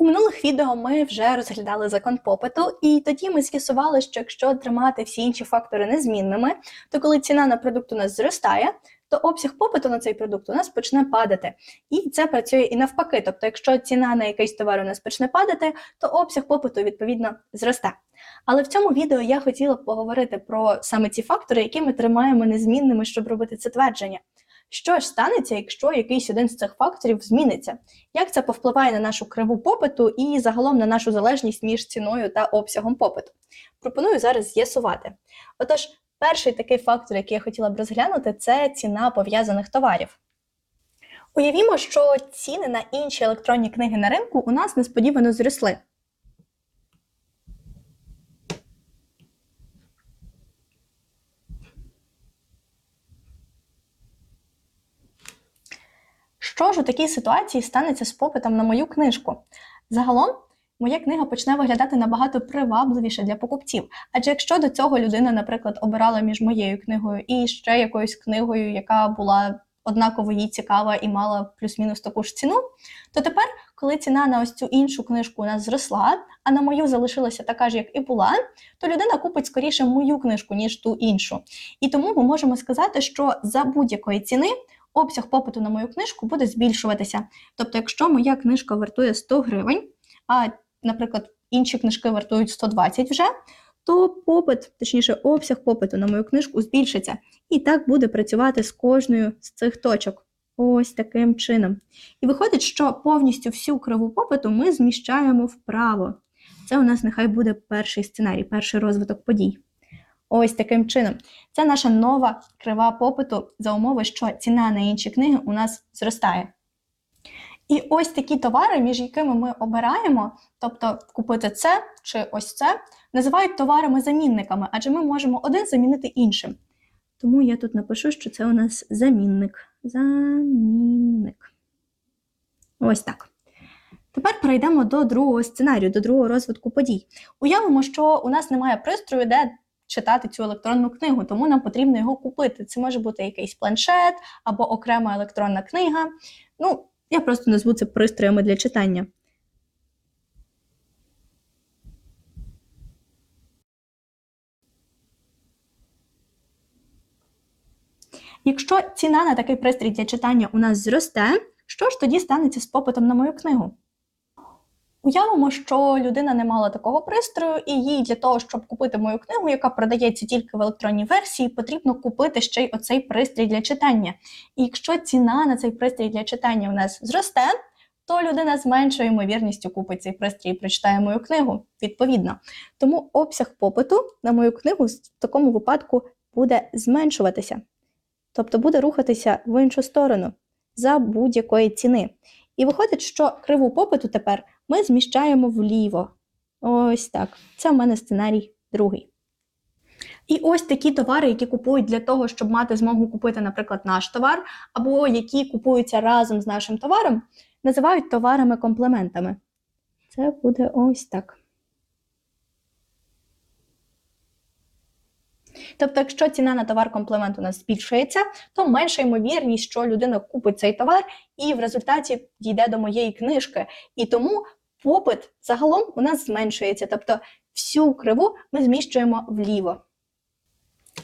У минулих відео ми вже розглядали закон попиту, і тоді ми з'ясували, що якщо тримати всі інші фактори незмінними, то коли ціна на продукт у нас зростає, то обсяг попиту на цей продукт у нас почне падати. І це працює і навпаки. Тобто, якщо ціна на якийсь товар у нас почне падати, то обсяг попиту відповідно зросте. Але в цьому відео я хотіла б поговорити про саме ці фактори, які ми тримаємо незмінними, щоб робити це твердження. Що ж станеться, якщо якийсь один з цих факторів зміниться? Як це повпливає на нашу криву попиту і загалом на нашу залежність між ціною та обсягом попиту? Пропоную зараз з'ясувати. Отож, перший такий фактор, який я хотіла б розглянути, це ціна пов'язаних товарів. Уявімо, що ціни на інші електронні книги на ринку у нас несподівано зросли. Що ж у такій ситуації станеться з попитом на мою книжку? Загалом, моя книга почне виглядати набагато привабливіше для покупців. Адже якщо до цього людина, наприклад, обирала між моєю книгою і ще якоюсь книгою, яка була однаково їй цікава і мала плюс-мінус таку ж ціну, то тепер, коли ціна на ось цю іншу книжку у нас зросла, а на мою залишилася така ж, як і була, то людина купить скоріше мою книжку, ніж ту іншу. І тому ми можемо сказати, що за будь-якої ціни обсяг попиту на мою книжку буде збільшуватися. Тобто, якщо моя книжка вартує 100 гривень, а, наприклад, інші книжки вартують 120 вже, то попит, точніше, обсяг попиту на мою книжку збільшиться. І так буде працювати з кожною з цих точок. Ось таким чином. І виходить, що повністю всю криву попиту ми зміщаємо вправо. Це у нас нехай буде перший сценарій, перший розвиток подій. Ось таким чином. Це наша нова крива попиту за умови, що ціна на інші книги у нас зростає. І ось такі товари, між якими ми обираємо, тобто купити це чи ось це, називають товарами-замінниками, адже ми можемо один замінити іншим. Тому я тут напишу, що це у нас замінник. Замінник. Ось так. Тепер перейдемо до другого сценарію, до другого розвитку подій. Уявимо, що у нас немає пристрою, де читати цю електронну книгу, тому нам потрібно його купити. Це може бути якийсь планшет або окрема електронна книга. Ну, я просто назву це пристроями для читання. Якщо ціна на такий пристрій для читання у нас зросте, що ж тоді станеться з попитом на мою книгу? Уявимо, що людина не мала такого пристрою, і їй для того, щоб купити мою книгу, яка продається тільки в електронній версії, потрібно купити ще й оцей пристрій для читання. І якщо ціна на цей пристрій для читання у нас зросте, то людина з меншою ймовірністю купить цей пристрій і прочитає мою книгу, відповідно. Тому обсяг попиту на мою книгу в такому випадку буде зменшуватися, тобто буде рухатися в іншу сторону за будь-якої ціни. І виходить, що криву попиту тепер ми зміщаємо вліво. Ось так. Це в мене сценарій другий. І ось такі товари, які купують для того, щоб мати змогу купити, наприклад, наш товар, або які купуються разом з нашим товаром, називають товарами-комплементами. Це буде ось так. Тобто, якщо ціна на товар-комплемент у нас збільшується, то менша ймовірність, що людина купить цей товар і в результаті дійде до моєї книжки. І тому попит загалом у нас зменшується. Тобто всю криву ми зміщуємо вліво.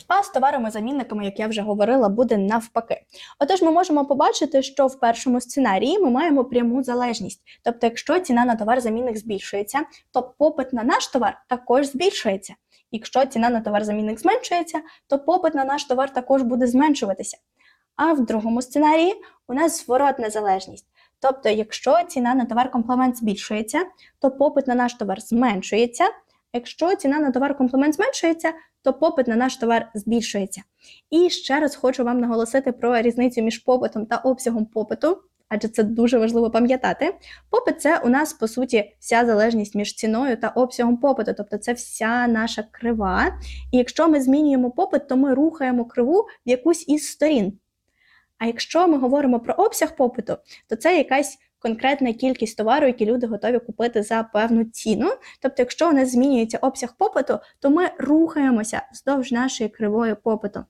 А з товарами-замінниками, як я вже говорила, буде навпаки. Отож, ми можемо побачити, що в першому сценарії ми маємо пряму залежність. Тобто, якщо ціна на товар-замінник збільшується, то попит на наш товар також збільшується. Якщо ціна на товар-замінник зменшується, то попит на наш товар також буде зменшуватися. А в другому сценарії у нас зворотна залежність. Тобто, якщо ціна на товар-комплемент збільшується, то попит на наш товар зменшується. Якщо ціна на товар-комплемент зменшується, то попит на наш товар збільшується. І ще раз хочу вам наголосити про різницю між попитом та обсягом попиту, адже це дуже важливо пам'ятати. Попит це у нас, по суті, вся залежність між ціною та обсягом попиту, тобто це вся наша крива. І якщо ми змінюємо попит, то ми рухаємо криву в якусь із сторін. А якщо ми говоримо про обсяг попиту, то це якась конкретна кількість товару, які люди готові купити за певну ціну. Тобто, якщо у нас змінюється обсяг попиту, то ми рухаємося вздовж нашої кривої попиту.